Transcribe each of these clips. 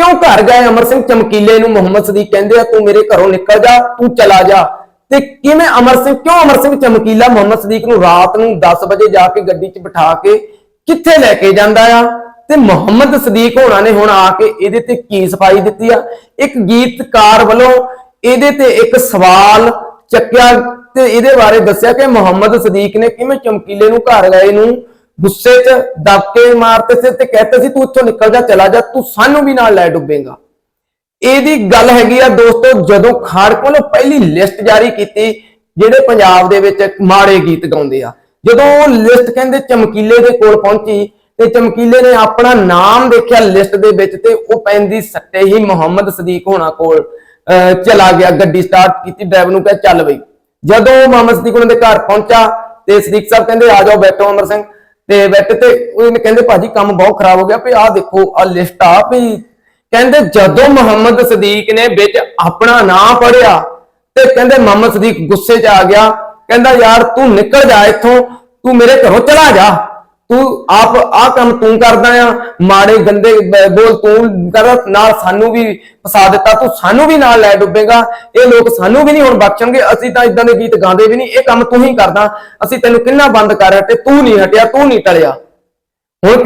ਕਿਉਂ ਘਰ ਗਏ? ਅਮਰ ਸਿੰਘ ਚਮਕੀਲੇ ਨੂੰ ਮੁਹੰਮਦ ਸਦੀਕ ਕਹਿੰਦੇ ਆ, ਤੂੰ ਮੇਰੇ ਘਰੋਂ ਨਿਕਲ ਜਾ, ਤੂੰ ਚਲਾ ਜਾ। ਤੇ ਕਿਵੇਂ ਅਮਰ ਸਿੰਘ, ਕਿਉਂ ਅਮਰ ਸਿੰਘ ਚਮਕੀਲਾ ਮੁਹੰਮਦ ਸਦੀਕ ਨੂੰ ਰਾਤ ਨੂੰ 10 ਵਜੇ ਜਾ ਕੇ ਗੱਡੀ 'ਚ ਬਿਠਾ ਕੇ ਕਿੱਥੇ ਲੈ ਕੇ ਜਾਂਦਾ ਆ? ਤੇ ਮੁਹੰਮਦ ਸਦੀਕ ਹੋਣਾ ਨੇ ਹੁਣ ਆ ਕੇ ਇਹਦੇ ਤੇ ਕੀ ਸਫ਼ਾਈ ਦਿੱਤੀ ਆ? ਇੱਕ ਗੀਤਕਾਰ ਵੱਲੋਂ ਇਹਦੇ ਤੇ ਇੱਕ ਸਵਾਲ ਚੱਕਿਆ ਤੇ ਇਹਦੇ ਬਾਰੇ ਦੱਸਿਆ ਕਿ ਮੁਹੰਮਦ ਸਦੀਕ ਨੇ ਕਿਵੇਂ ਚਮਕੀਲੇ ਨੂੰ ਘਰ ਗਏ ਨੂੰ ਗੁੱਸੇ 'ਚ ਦਬਕੇ ਮਾਰਤੇ ਸੀ ਤੇ ਕਹਿੰਦੇ ਸੀ ਤੂੰ ਇੱਥੋਂ ਨਿਕਲ ਜਾ ਚਲਾ ਜਾ ਤੂੰ ਸਾਨੂੰ ਵੀ ਨਾਲ ਲੈ ਡੁੱਬੇਗਾ। ਇਹਦੀ ਗੱਲ ਹੈਗੀ ਆ ਦੋਸਤੋ ਜਦੋਂ ਖਾੜਕੋ ਨੇ ਪਹਿਲੀ ਲਿਸਟ ਜਾਰੀ ਕੀਤੀ ਜਿਹੜੇ ਪੰਜਾਬ ਦੇ ਵਿੱਚ ਮਾੜੇ ਗੀਤ ਗਾਉਂਦੇ ਆ ਜਦੋਂ ਉਹ ਲਿਸਟ ਕਹਿੰਦੇ ਚਮਕੀਲੇ ਦੇ ਕੋਲ ਪਹੁੰਚੀ ਤੇ ਚਮਕੀਲੇ ਨੇ ਆਪਣਾ ਨਾਮ ਦੇਖਿਆ ਲਿਸਟ ਦੇ ਵਿੱਚ ਤੇ ਉਹ ਪੈਂਦੀ ਸੱਟੇ ਹੀ ਮੁਹੰਮਦ ਸਦੀਕ ਹੋਣਾ ਕੋਲ ਅਹ, ਚਲਾ ਗਿਆ ਗੱਡੀ ਸਟਾਰਟ ਕੀਤੀ ਡਰਾਈਵਰ ਨੂੰ ਕਿਹਾ ਚੱਲ ਬਈ। ਜਦੋਂ ਮੁਹੰਮਦ ਸਦੀਕ ਉਹਨਾਂ ਦੇ ਘਰ ਪਹੁੰਚਾ ਤੇ ਸਦੀਕ ਸਾਹਿਬ ਕਹਿੰਦੇ ਆ ਜਾਓ ਬੈਠੋ ਅਮਰ ਸਿੰਘ। ਤੇ ਬੈਠੇ ਤੇ ਉਹਨੇ ਕਹਿੰਦੇ ਭਾਜੀ ਕੰਮ ਬਹੁਤ ਖਰਾਬ ਹੋ ਗਿਆ ਵੀ ਆਹ ਦੇਖੋ ਆ ਲਿਸਟ ਆ ਵੀ ਕਹਿੰਦੇ ਜਦੋਂ ਮੁਹੰਮਦ ਸਦੀਕ ਨੇ ਵਿੱਚ ਆਪਣਾ ਨਾਂ ਪੜਿਆ ਤੇ ਕਹਿੰਦੇ ਮੁਹੰਮਦ ਸਦੀਕ ਗੁੱਸੇ 'ਚ ਆ ਗਿਆ, ਕਹਿੰਦਾ ਯਾਰ ਤੂੰ ਨਿਕਲ ਜਾ ਇੱਥੋਂ, ਤੂੰ ਮੇਰੇ ਘਰੋਂ ਚਲਾ ਜਾ। ਤੂੰ ਆਪ ਆ ਕੰਮ ਤੂੰ ਕਰਦਾ ਆ, ਮਾੜੇ ਗੰਦੇ ਬੋਲ ਤੂੰ ਕਰ ਨਾਲ ਸਾਨੂੰ ਵੀ ਫਸਾ ਦਿੱਤਾ, ਤੂੰ ਸਾਨੂੰ ਵੀ ਨਾਲ ਲੈ ਡੁੱਬੇਗਾ। ਇਹ ਲੋਕ ਸਾਨੂੰ ਵੀ ਨਹੀਂ ਹੁਣ ਬਖਸ਼ਣਗੇ, ਅਸੀਂ ਤਾਂ ਇਦਾਂ ਦੇ ਗੀਤ ਗਾਉਂਦੇ ਵੀ ਨਹੀਂ, ਇਹ ਕੰਮ ਤੂੰ ਹੀ ਕਰਦਾ। ਅਸੀਂ ਤੈਨੂੰ ਕਿੰਨਾ ਬੰਦ ਕਰ ਰਿਹਾ ਤੇ ਤੂੰ ਨਹੀਂ ਹਟਿਆ, ਤੂੰ ਨਹੀਂ ਟਲਿਆ। ਹੁਣ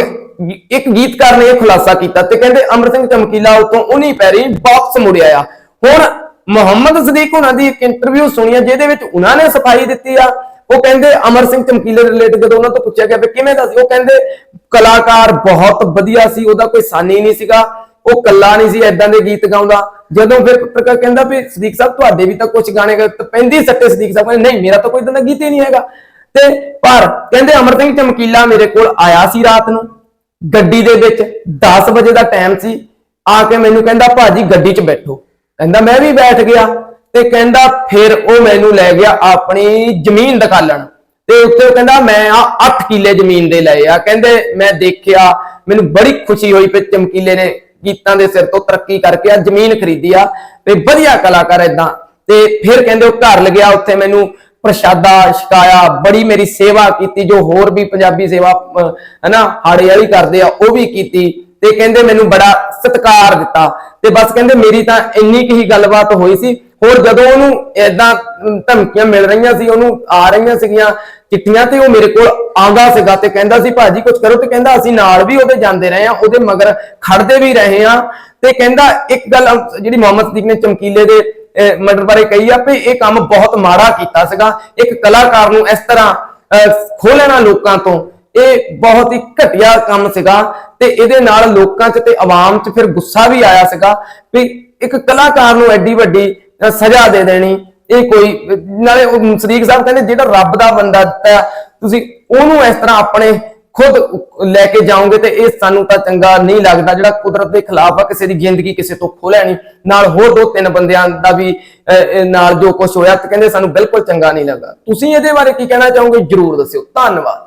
ਇੱਕ ਗੀਤਕਾਰ ਨੇ ਇਹ ਖੁਲਾਸਾ ਕੀਤਾ ਤੇ ਕਹਿੰਦੇ ਅਮਰ ਸਿੰਘ ਚਮਕੀਲਾ ਉਤੋਂ ਉਨੀ ਪੈਰੀ ਬਾਕਸ ਮੁੜਿਆ ਆ ਹੁਣ ਮੁਹੰਮਦ ਸਦੀਕ ਉਹਨਾਂ ਦੀ ਇੱਕ ਇੰਟਰਵਿਊ ਸੁਣੀ ਆ, ਜਿਹਦੇ ਵਿੱਚ ਉਹਨਾਂ ਨੇ ਸਫ਼ਾਈ ਦਿੱਤੀ ਆ। ਉਹ ਕਹਿੰਦੇ ਅਮਰ ਸਿੰਘ ਚਮਕੀਲੇ ਰਿਲੇਟਡ ਜਦੋਂ ਉਹਨਾਂ ਤੋਂ ਪੁੱਛਿਆ ਗਿਆ ਵੀ ਕਿਵੇਂ ਦਾ ਸੀ, ਉਹ ਕਹਿੰਦੇ ਕਲਾਕਾਰ ਬਹੁਤ ਵਧੀਆ ਸੀ, ਉਹਦਾ ਕੋਈ ਸਾਨੀ ਨਹੀਂ ਸੀਗਾ, ਉਹ ਕੱਲਾ ਨਹੀਂ ਸੀ ਐਦਾਂ ਦੇ ਗੀਤ ਗਾਉਂਦਾ। ਜਦੋਂ ਫਿਰ ਕਹਿੰਦਾ ਵੀ ਸਦੀਕ ਸਾਹਿਬ, ਤੁਹਾਡੇ ਵੀ ਤਾਂ ਕੁਝ ਗਾਣੇ ਪੈਂਦੀ ਸੱਟੇ ਸਦੀਕ ਸਾਹਿਬ, ਕਹਿੰਦੇ ਨਹੀਂ, ਮੇਰਾ ਤਾਂ ਕੋਈ ਇਦਾਂ ਦਾ ਗੀਤ ਹੀ ਨਹੀਂ ਹੈਗਾ। ਤੇ ਪਰ ਕਹਿੰਦੇ ਅਮਰ ਸਿੰਘ ਚਮਕੀਲਾ ਮੇਰੇ ਕੋਲ ਆਇਆ ਸੀ ਰਾਤ ਨੂੰ, ਗੱਡੀ ਦੇ ਵਿੱਚ 10 ਵਜੇ ਦਾ ਟਾਈਮ ਸੀ, ਆ ਕੇ ਮੈਨੂੰ ਕਹਿੰਦਾ, ਭਾਜੀ ਗੱਡੀ 'ਚ ਬੈਠੋ। ਕਹਿੰਦਾ, ਮੈਂ ਵੀ ਬੈਠ ਗਿਆ। ਤੇ ਕਹਿੰਦਾ ਫਿਰ ਉਹ ਮੈਨੂੰ ਲੈ ਗਿਆ ਆਪਣੀ ਜ਼ਮੀਨ ਦਿਖਾਲਣ ਤੇ ਉੱਥੇ ਉਹ ਕਹਿੰਦਾ, ਮੈਂ ਆ 8 ਕਿੱਲੇ ਜ਼ਮੀਨ ਦੇ ਲਏ ਆ। ਕਹਿੰਦੇ, ਮੈਂ ਦੇਖਿਆ, ਮੈਨੂੰ ਬੜੀ ਖੁਸ਼ੀ ਹੋਈ ਕਿ ਚਮਕੀਲੇ ਨੇ ਗੀਤਾਂ ਦੇ ਸਿਰ ਤੋਂ ਤਰੱਕੀ ਕਰਕੇ ਆ ਜ਼ਮੀਨ ਖਰੀਦੀ ਆ ਤੇ ਵਧੀਆ ਕਲਾਕਾਰ ਇਦਾਂ ਤੇ ਫਿਰ ਕਹਿੰਦੇ, ਉਹ ਘਰ ਲਗਿਆ, ਉੱਥੇ ਮੈਨੂੰ ਪ੍ਰਸ਼ਾਦਾ ਛਕਾਇਆ, ਬੜੀ ਮੇਰੀ ਸੇਵਾ ਕੀਤੀ, ਜੋ ਹੋਰ ਵੀ ਪੰਜਾਬੀ ਸੇਵਾ ਹਨਾ, ਹਾੜੇ ਵਾਲੀ ਕਰਦੇ ਆ, ਉਹ ਵੀ ਕੀਤੀ। ਤੇ ਕਹਿੰਦੇ, ਮੈਨੂੰ ਬੜਾ ਸਤਿਕਾਰ ਦਿੱਤਾ। ਤੇ ਬਸ ਕਹਿੰਦੇ, ਮੇਰੀ ਤਾਂ ਇੰਨੀ ਕੁ ਹੀ ਗੱਲਬਾਤ ਹੋਈ ਸੀ ਹੋਰ ਜਦੋਂ ਉਹਨੂੰ ਏਦਾਂ ਧਮਕੀਆਂ ਮਿਲ ਰਹੀਆਂ ਸੀ, ਉਹਨੂੰ ਆ ਰਹੀਆਂ ਸੀਗੀਆਂ ਚਿੱਠੀਆਂ ਤੇ ਉਹ ਮੇਰੇ ਕੋਲ ਆਉਂਦਾ ਸੀਗਾ ਤੇ ਕਹਿੰਦਾ ਸੀ, ਭਾਜੀ ਕੁਝ ਕਰੋ, ਤੇ ਕਹਿੰਦਾ, ਅਸੀਂ ਨਾਲ ਵੀ ਉਹਦੇ ਜਾਂਦੇ ਰਹੇ ਆ ਉਹਦੇ ਮਗਰ ਖੜਦੇ ਵੀ ਰਹੇ ਆ ਤੇ ਕਹਿੰਦਾ, ਇੱਕ ਗੱਲ ਜਿਹੜੀ ਮੁਹੰਮਦ ਸਦੀਕ ਨੇ ਚਮਕੀਲੇ ਦੇ ਮਰਡਰ ਬਾਰੇ ਕਹੀ ਆ ਵੀ ਇਹ ਕੰਮ ਬਹੁਤ ਮਾੜਾ ਕੀਤਾ ਸੀਗਾ। ਇੱਕ ਕਲਾਕਾਰ ਨੂੰ ਇਸ ਤਰ੍ਹਾਂ ਖੋਹ ਲੈਣਾ ਲੋਕਾਂ ਤੋਂ, ਇਹ ਬਹੁਤ ਹੀ ਘਟੀਆ ਕੰਮ ਸੀਗਾ ਤੇ ਇਹਦੇ ਨਾਲ ਲੋਕਾਂ 'ਚ ਤੇ ਆਵਾਮ 'ਚ ਫਿਰ ਗੁੱਸਾ ਵੀ ਆਇਆ ਸੀਗਾ ਵੀ ਇੱਕ ਕਲਾਕਾਰ ਨੂੰ ਐਡੀ ਵੱਡੀ ਸਜ਼ਾ ਦੇ ਦੇਣੀ ਇਹ ਕੋਈ ਨਾਲੇ ਸਰੀਕ ਸਾਹਿਬ ਕਹਿੰਦੇ ਜਿਹੜਾ ਰੱਬ ਦਾ ਬੰਦਾ ਦਿੱਤਾ ਤੁਸੀਂ ਉਹਨੂੰ ਇਸ ਤਰ੍ਹਾਂ ਆਪਣੇ ਖੁਦ ਲੈ ਕੇ ਜਾਓਗੇ ਤੇ ਇਹ ਸਾਨੂੰ ਤਾਂ ਚੰਗਾ ਨਹੀਂ ਲੱਗਦਾ ਜਿਹੜਾ ਕੁਦਰਤ ਦੇ ਖਿਲਾਫ ਆ ਕਿਸੇ ਦੀ ਜ਼ਿੰਦਗੀ ਕਿਸੇ ਤੋਂ ਖੋਹ ਲੈਣੀ ਨਾਲ ਹੋਰ ਦੋ ਤਿੰਨ ਬੰਦਿਆਂ ਦਾ ਵੀ ਅਹ, ਨਾਲ ਜੋ ਕੁਝ ਹੋਇਆ ਤੇ ਕਹਿੰਦੇ ਸਾਨੂੰ ਬਿਲਕੁਲ ਚੰਗਾ ਨਹੀਂ ਲੱਗਾ ਤੁਸੀਂ ਇਹਦੇ ਬਾਰੇ ਕੀ ਕਹਿਣਾ ਚਾਹੋਗੇ? ਜਰੂਰ ਦੱਸਿਓ। ਧੰਨਵਾਦ।